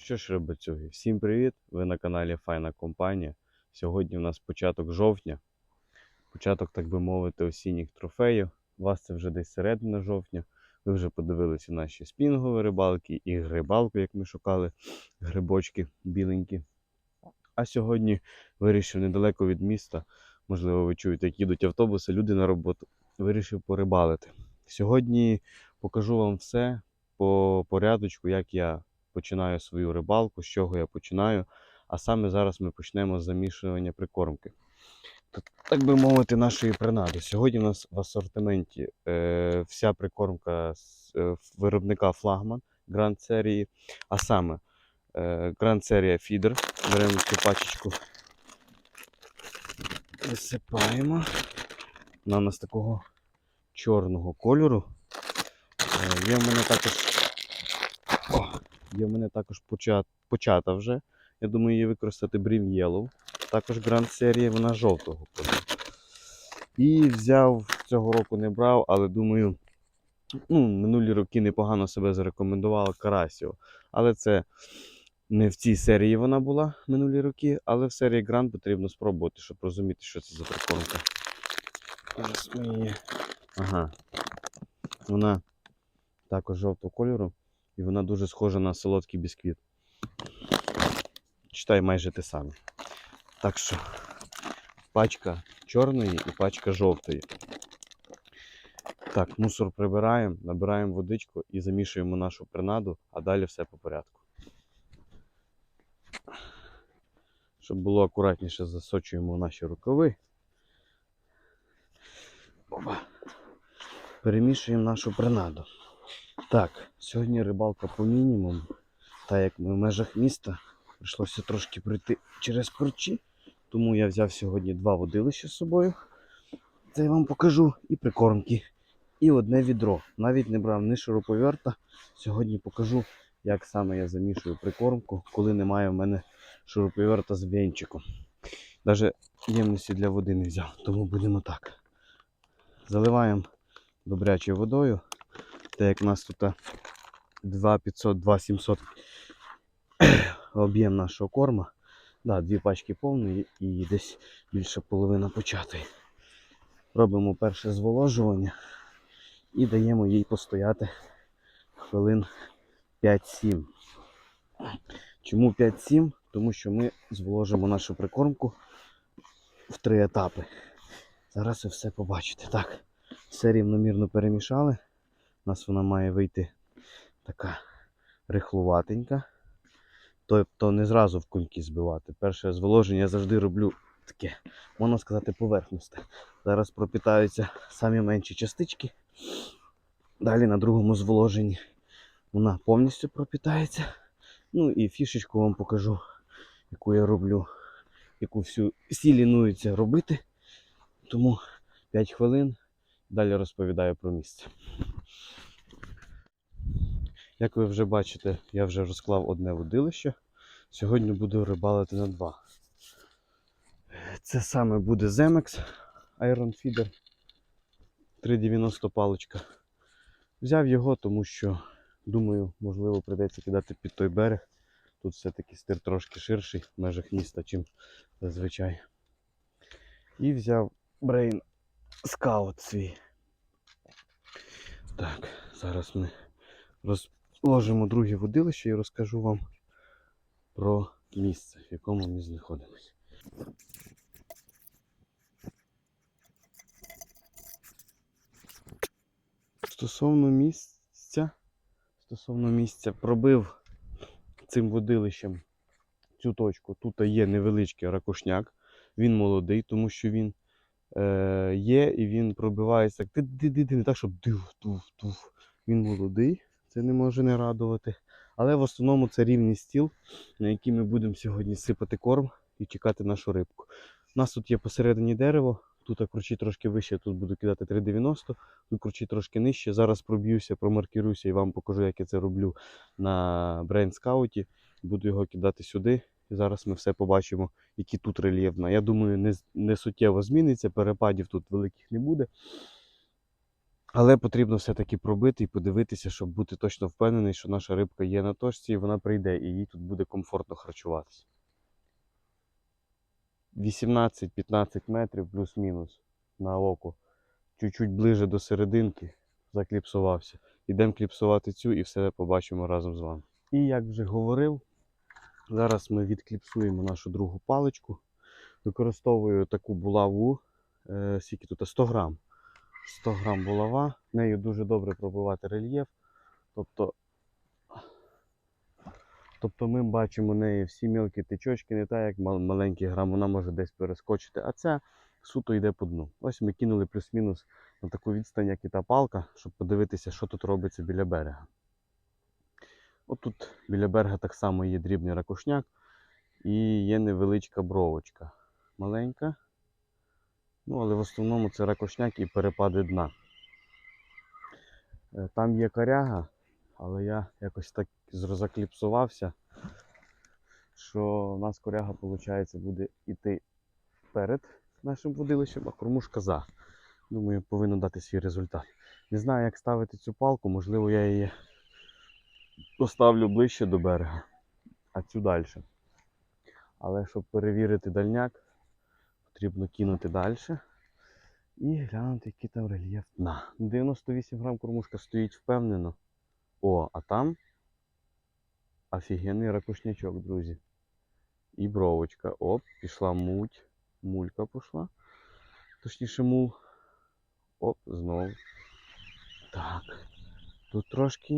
що ж, рибацюги, всім привіт! Ви на каналі Файна Компанія. Сьогодні у нас початок жовтня, початок, так би мовити, осінніх трофеїв. У вас це вже десь середина жовтня. Ви вже подивилися наші спінгові рибалки і грибалку, як ми шукали грибочки біленькі. А сьогодні вирішив недалеко від міста, можливо, ви чуєте, як їдуть автобуси, люди на роботу. Вирішив порибалити. Сьогодні покажу вам все по порядочку, як я починаю свою рибалку, з чого я починаю. А саме зараз ми почнемо з замішування прикормки. Так би мовити, нашої принади. Сьогодні у нас в асортименті е, вся прикормка з е, виробника флагман Grand серії, а саме е, Grand серія Фідер. Беремо цю пачечку, висипаємо. Вона у нас такого чорного кольору. Е, є в мене також. Є в мене також почат, почата вже. Я думаю, її використати Brim Yellow. Також Grand серія, вона жовтого кольору. І взяв цього року не брав, але думаю, ну, минулі роки непогано себе зарекомендувала Карасіо. Але це не в цій серії вона була минулі роки, але в серії Grand потрібно спробувати, щоб розуміти, що це за прикормка. Ага. Вона також жовтого кольору, і вона дуже схожа на солодкий бісквіт. Читай майже те саме. Так що пачка чорної і пачка жовтої. Так, мусор прибираємо, набираємо водичку і замішуємо нашу принаду, а далі все по порядку. Щоб було акуратніше, засочуємо наші рукави. Опа. Перемішуємо нашу принаду. Так, сьогодні рибалка по мінімуму. Та як ми в межах міста, прийшлося трошки пройти через корчі. Тому я взяв сьогодні два водилища з собою. Це я вам покажу. І прикормки. І одне відро. Навіть не брав ні шуруповерта. Сьогодні покажу, як саме я замішую прикормку, коли немає в мене шуруповерта з венчиком. Навіть ємності для води не взяв, тому будемо так. Заливаємо добрячою водою. Так як у нас тут 2500, 2700 об'єм нашого корма. Да, дві пачки повні і десь більше половина початої. Робимо перше зволожування і даємо їй постояти хвилин 5-7. Чому 5-7? Тому що ми зволожимо нашу прикормку в три етапи. Зараз ви все побачите. Так, все рівномірно перемішали. У нас вона має вийти така рихлуватенька. Тобто не зразу в кульки збивати. Перше зволоження я завжди роблю таке, можна сказати, поверхносте. Зараз пропітаються самі менші частички. Далі на другому зволоженні вона повністю пропітається. Ну і фішечку вам покажу, яку я роблю, яку всю всі лінуються робити. Тому 5 хвилин. Далі розповідаю про місце. Як ви вже бачите, я вже розклав одне водилище. Сьогодні буду рибалити на два. Це саме буде Zemex Iron Feeder 390 паличка. Взяв його, тому що, думаю, можливо, прийдеться кидати під той берег. Тут все-таки стир трошки ширший в межах міста, чим зазвичай. І взяв Brain Scout свій. Так, зараз ми розложимо друге водилище і розкажу вам про місце, в якому ми знаходимося. Стосовно місця, стосовно місця, пробив цим водилищем цю точку. Тут є невеличкий ракушняк. Він молодий, тому що він е, є і він пробивається. Не так, щоб див, тув, тув. Він молодий, це не може не радувати. Але в основному це рівний стіл, на який ми будемо сьогодні сипати корм і чекати нашу рибку. У нас тут є посередині дерево, тут кручі трошки вище, тут буду кидати 3,90, тут кручі трошки нижче. Зараз проб'юся, промаркіруюся і вам покажу, як я це роблю на Scout. Буду його кидати сюди. І зараз ми все побачимо, які тут рельєфна. Я думаю, не, не суттєво зміниться, перепадів тут великих не буде. Але потрібно все-таки пробити і подивитися, щоб бути точно впевнений, що наша рибка є на точці і вона прийде, і їй тут буде комфортно харчуватися. 18-15 метрів плюс-мінус на око. Чуть-чуть ближе до серединки закліпсувався. Ідемо кліпсувати цю і все побачимо разом з вами. І як вже говорив, зараз ми відкліпсуємо нашу другу паличку. Використовую таку булаву, е, скільки тут 100 грам. 100 грам булава. Нею дуже добре пробивати рельєф. Тобто, тобто ми бачимо в неї всі мілкі тичочки, не так як маленький грам, вона може десь перескочити. А ця суто йде по дну. Ось ми кинули плюс-мінус на таку відстань, як і та палка, щоб подивитися, що тут робиться біля берега. Отут біля берега так само є дрібний ракушняк і є невеличка бровочка. Маленька. Ну, але в основному це ракушняк і перепади дна. Е, Там є коряга, але я якось так зро- закліпсувався, що у нас коряга, виходить, буде йти перед нашим водилищем, а кормушка за. Думаю, повинно дати свій результат. Не знаю, як ставити цю палку, можливо, я її поставлю ближче до берега, а цю далі. Але щоб перевірити дальняк, потрібно кинути далі і глянути, який там рельєф дна. 98 грам кормушка стоїть впевнено. О, а там офігенний ракушнячок, друзі. І бровочка. Оп, пішла муть. Мулька пішла. Точніше мул. Оп, знову. Так. Тут трошки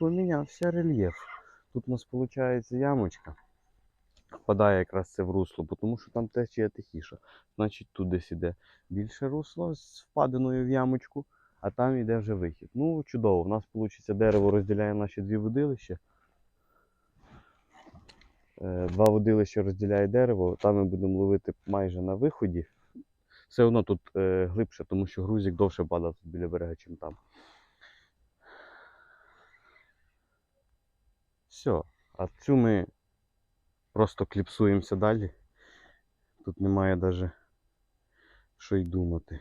помінявся рельєф. Тут у нас виходить ямочка. Впадає якраз це в русло, тому що там течія тихіша. Значить, тут десь іде більше русло з впадиною в ямочку, а там йде вже вихід. Ну, чудово. У нас вийде дерево розділяє наші дві водилища. Е, Два водилища розділяє дерево, там ми будемо ловити майже на виході. Все одно тут е, глибше, тому що грузик довше падав біля берега, чим там. Все. А цю ми просто кліпсуємося далі. Тут немає навіть що й думати.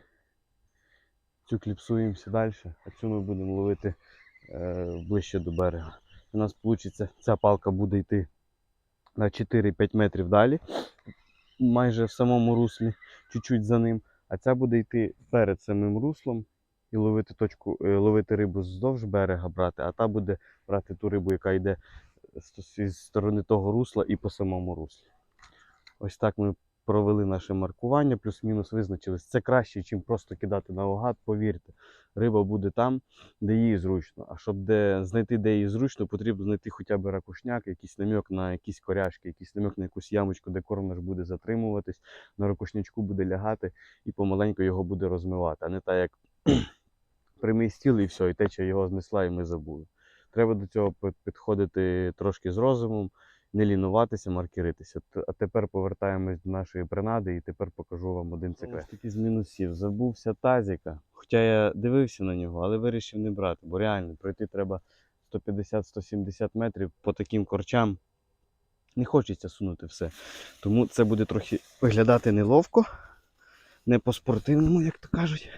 Цю кліпсуємося далі, а цю ми будемо ловити е, ближче до берега. У нас вийде, ця палка буде йти на 4-5 метрів далі, майже в самому руслі, чуть-чуть за ним. А ця буде йти перед самим руслом і ловити точку, е, ловити рибу здовж берега брати, а та буде брати ту рибу, яка йде з- з сторони того русла і по самому руслі. Ось так ми провели наше маркування, плюс-мінус визначились. Це краще, ніж просто кидати наугад, повірте. Риба буде там, де їй зручно. А щоб де, знайти, де їй зручно, потрібно знайти хоча б ракушняк, якийсь намік на якісь коряшки, якийсь намік на якусь ямочку, де корм наш буде затримуватись, на ракушнячку буде лягати і помаленьку його буде розмивати, а не так, як прямий стіл і все, і течія його знесла, і ми забули. Треба до цього підходити трошки з розумом, не лінуватися, маркеритися. А тепер повертаємось до нашої принади і тепер покажу вам один секрет. Такий з мінусів. Забувся тазіка. Хоча я дивився на нього, але вирішив не брати, бо реально пройти треба 150-170 метрів по таким корчам. Не хочеться сунути все. Тому це буде трохи виглядати неловко, не по-спортивному, як то кажуть.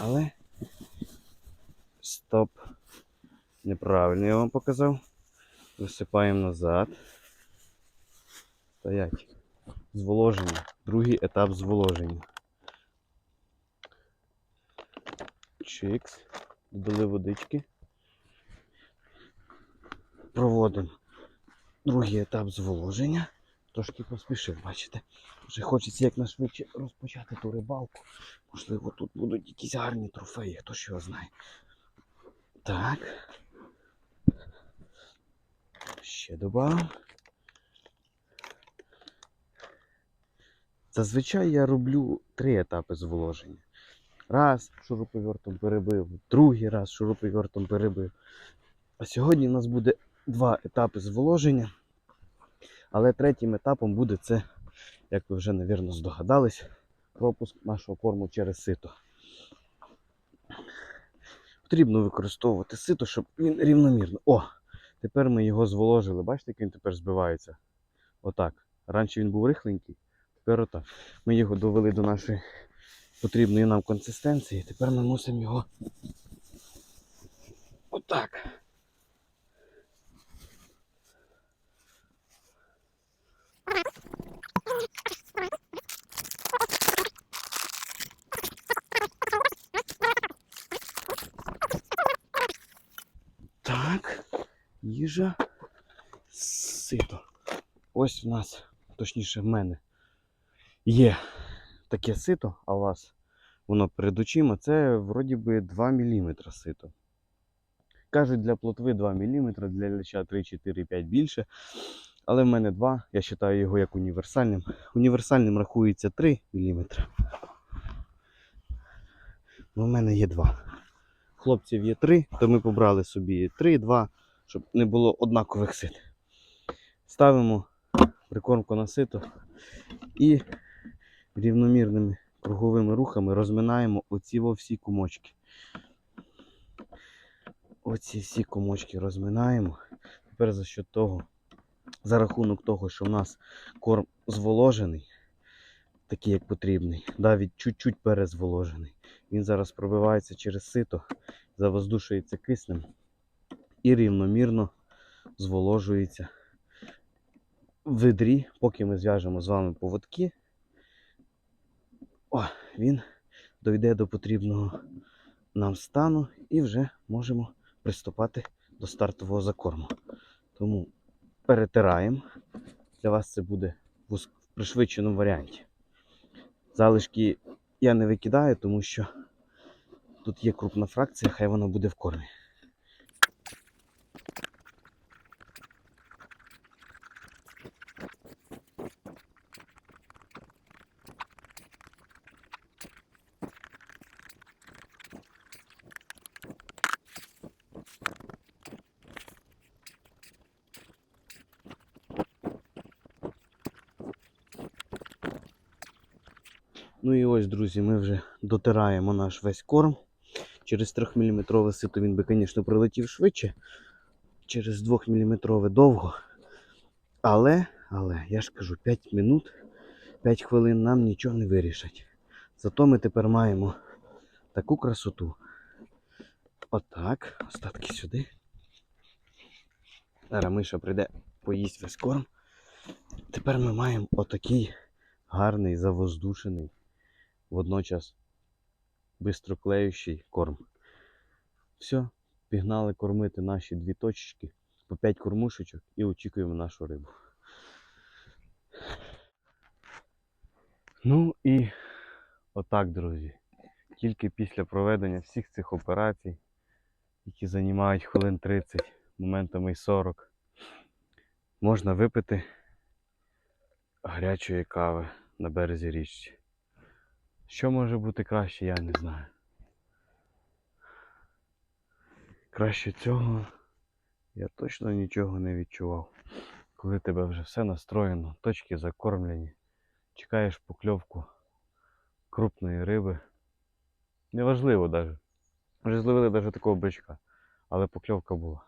Але стоп. Неправильно я вам показав. Висипаємо назад. Стоять. Зволоження. Другий етап зволоження. Чикс. Додали водички. Проводимо другий етап зволоження. Трошки поспішив, бачите. Вже хочеться якнайшвидше розпочати ту рибалку. Можливо, тут будуть якісь гарні трофеї, хто ж його знає. Так. Ще добавив. Зазвичай я роблю три етапи зволоження. Раз шуруповертом перебив, другий раз шуруповертом перебив. А сьогодні у нас буде два етапи зволоження. Але третім етапом буде це, як ви вже, мабуть, здогадались, пропуск нашого корму через сито. Потрібно використовувати сито, щоб він рівномірно. О! Тепер ми його зволожили. Бачите, як він тепер збивається? Отак. Раніше він був рихленький, тепер отак. Ми його довели до нашої потрібної нам консистенції. Тепер ми мусимо його отак. Так, їжа, сито. Ось в нас, точніше в мене, є таке сито, а у вас воно перед очима, це вроді би 2 мм сито. Кажуть, для плотви 2 мм, для ляща 3, 4, 5 більше. Але в мене 2, я вважаю його як універсальним. Універсальним рахується 3 мм. В мене є 2. Хлопців є 3, то ми побрали собі 3, 2, щоб не було однакових сит. Ставимо прикормку на сито і рівномірними круговими рухами розминаємо оці всі кумочки. Оці всі комочки розминаємо. Тепер за що того, за рахунок того, що в нас корм зволожений, такий як потрібний, навіть чуть-чуть перезволожений. Він зараз пробивається через сито, завоздушується киснем і рівномірно зволожується в ведрі, поки ми зв'яжемо з вами поводки. О, він дойде до потрібного нам стану і вже можемо приступати до стартового закорму. Тому перетираємо. Для вас це буде в пришвидшеному варіанті. Залишки я не викидаю, тому що тут є крупна фракція, хай вона буде в кормі. Ну і ось, друзі, ми вже дотираємо наш весь корм. Через 3-мм сито він би, звісно, прилетів швидше. Через 2-мм довго. Але, але, я ж кажу, 5 минут, 5 хвилин нам нічого не вирішать. Зато ми тепер маємо таку красоту. Отак. Остатки сюди. Зараз миша прийде, поїсть весь корм. Тепер ми маємо отакий гарний, завоздушений, водночас бистроклеючий корм. Все, пігнали кормити наші дві точечки по 5 кормушечок і очікуємо нашу рибу. Ну і отак, друзі. Тільки після проведення всіх цих операцій, які займають хвилин 30, моментами й 40, можна випити гарячої кави на березі річці. Що може бути краще, я не знаю. Краще цього я точно нічого не відчував. Коли тебе вже все настроєно, точки закормлені, чекаєш покльовку крупної риби. Неважливо навіть. Вже зловили навіть такого бичка, але покльовка була.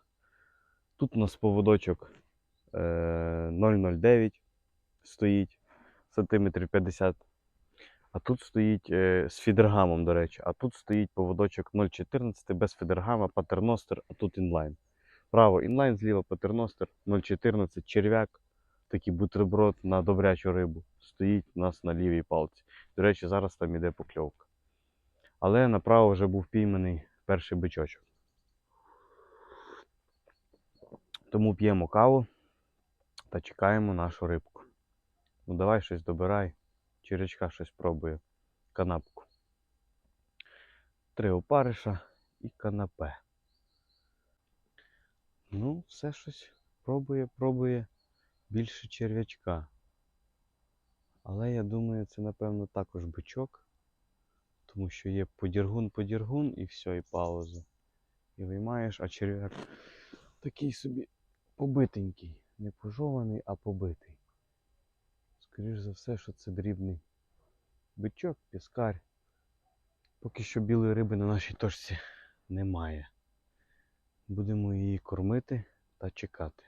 Тут у нас поводочок е, 009 стоїть сантиметрів 50. А тут стоїть е, з фідергамом, до речі. А тут стоїть поводочок 0,14 без фідергама, патерностер, а тут інлайн. Право інлайн, зліва патерностер 0,14, черв'як, такий бутерброд на добрячу рибу. Стоїть у нас на лівій палці. До речі, зараз там іде покльовка. Але направо вже був пійманий перший бичочок. Тому п'ємо каву та чекаємо нашу рибку. Ну давай щось добирай. Черечка щось пробує. Канапку. Три опариша і канапе. Ну, все щось пробує, пробує більше черв'ячка. Але я думаю, це напевно також бичок. Тому що є подіргун-подіргун і все, і пауза. І виймаєш, а черв'як такий собі побитенький. Не пожований, а побитий. Скоріш за все, що це дрібний бичок, піскар. Поки що білої риби на нашій точці немає. Будемо її кормити та чекати.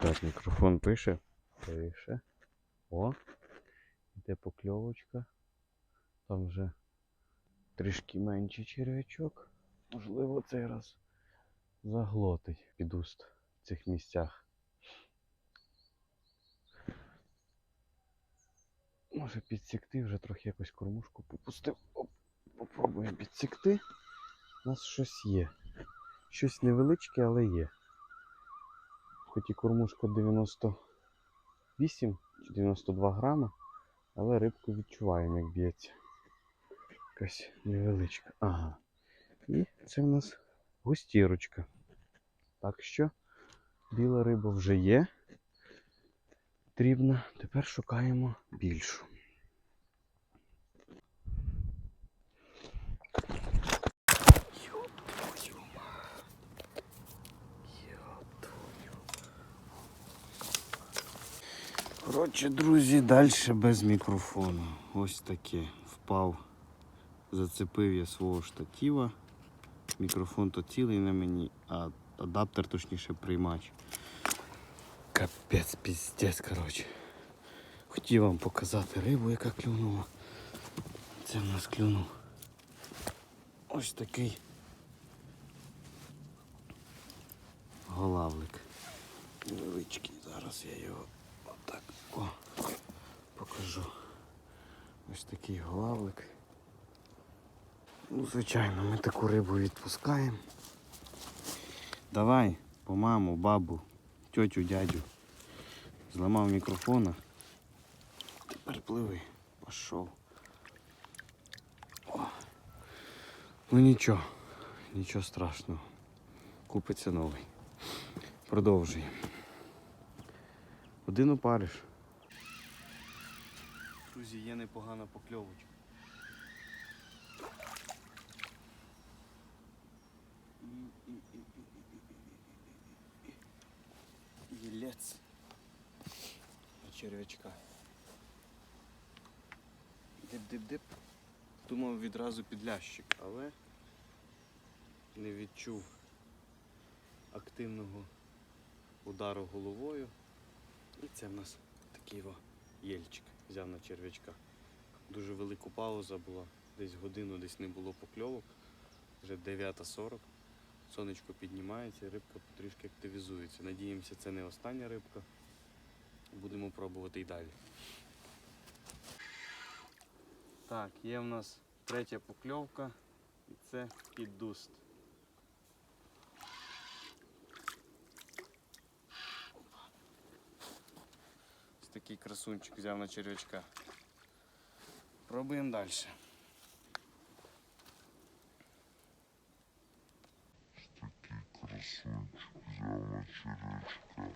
Так, мікрофон пише. Пише. О. Іде покльовочка. Там вже трішки менший черв'ячок. Можливо, цей раз заглотить під уст в цих місцях. Може підсікти, вже трохи якось кормушку попустив. Оп, попробуємо підсікти. У нас щось є. Щось невеличке, але є. Хоч і кормушка 98 чи 92 грама, але рибку відчуваємо, як б'ється. Якась невеличка. Ага. І це в нас густірочка. Так що біла риба вже є. Потрібна. Тепер шукаємо більшу. Коротше, друзі, далі без мікрофону. Ось таке. Впав. Зацепив я свого штатива. Мікрофон то цілий на мені, а адаптер, точніше, приймач. Капець, піздець, коротше. Хотів вам показати рибу, яка клюнула. Це в нас клюнув. Ось такий голавлик. Невеличкий. Зараз я його отак о, покажу. Ось такий голавлик. Ну, звичайно, ми таку рибу відпускаємо. Давай, по маму, бабу, тьотю, дядю. Зламав мікрофона. Тепер пливи. Пішов. Ну нічого, нічого страшного. Купиться новий. Продовжуємо. Один опариш. Друзі, є непогана покльовочка. Єлець на черв'ячка. Дип-дип-дип. Думав відразу підлящик, але не відчув активного удару головою. І це в нас такий во єльчик взяв на черв'ячка. Дуже велика пауза була, десь годину десь не було покльовок, вже 9.40. Сонечко піднімається, і рибка потрішки активізується. Надіємося, це не остання рибка. Будемо пробувати і далі. Так, є в нас третя покльовка і це піддуст. Ось такий красунчик взяв на черв'ячка. Пробуємо далі. Красунчик на червячка.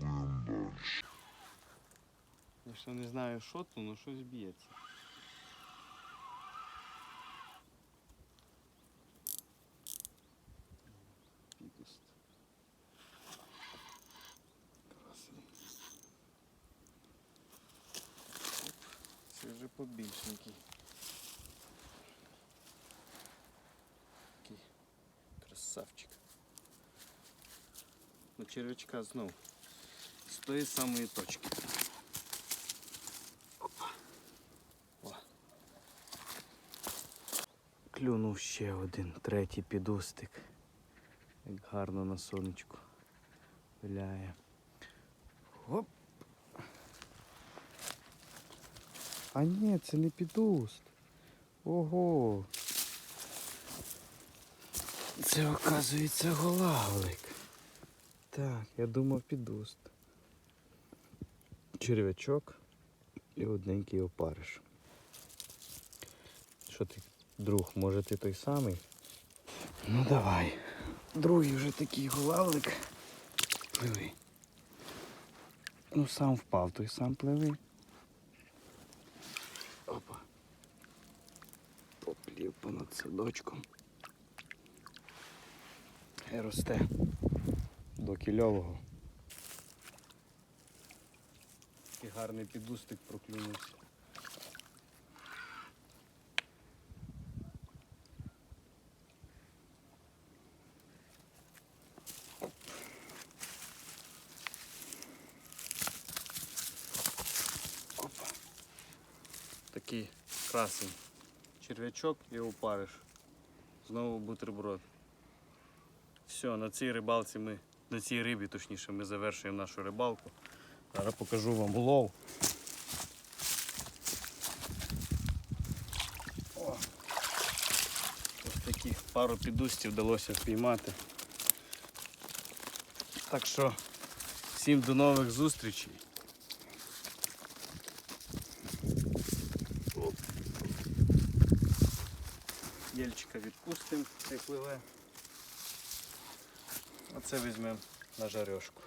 Дальше. Я ще не знаю, що то, але щось б'ється. Підуст. Красивий. Оп, Це вже побільшенький. Такий красавчик. На червячка знов. З тої самої точки. Клюнув ще один, третій підустик. Як гарно на сонечку виляє. Оп. А ні, це не підуст. Ого. Це оказується голавлик. Так, я думав підуст. Черв'ячок і одненький опариш. Що ти, друг, може ти той самий? Ну давай. Другий вже такий голавлик. Пливи. Ну сам впав, той сам пливи. Опа. Поплів понад садочком. Росте до кільового. Такий гарний підустик проклюнувся. Такий красень. Черв'ячок і опариш. Знову бутерброд. Все, на цій рибалці ми на цій рибі точніше, ми завершуємо нашу рибалку. Зараз покажу вам улов. О, ось таких пару підустів вдалося впіймати. Так що всім до нових зустрічей. Єльчика відпустимо, хай пливе. Оце візьмемо на жарешку.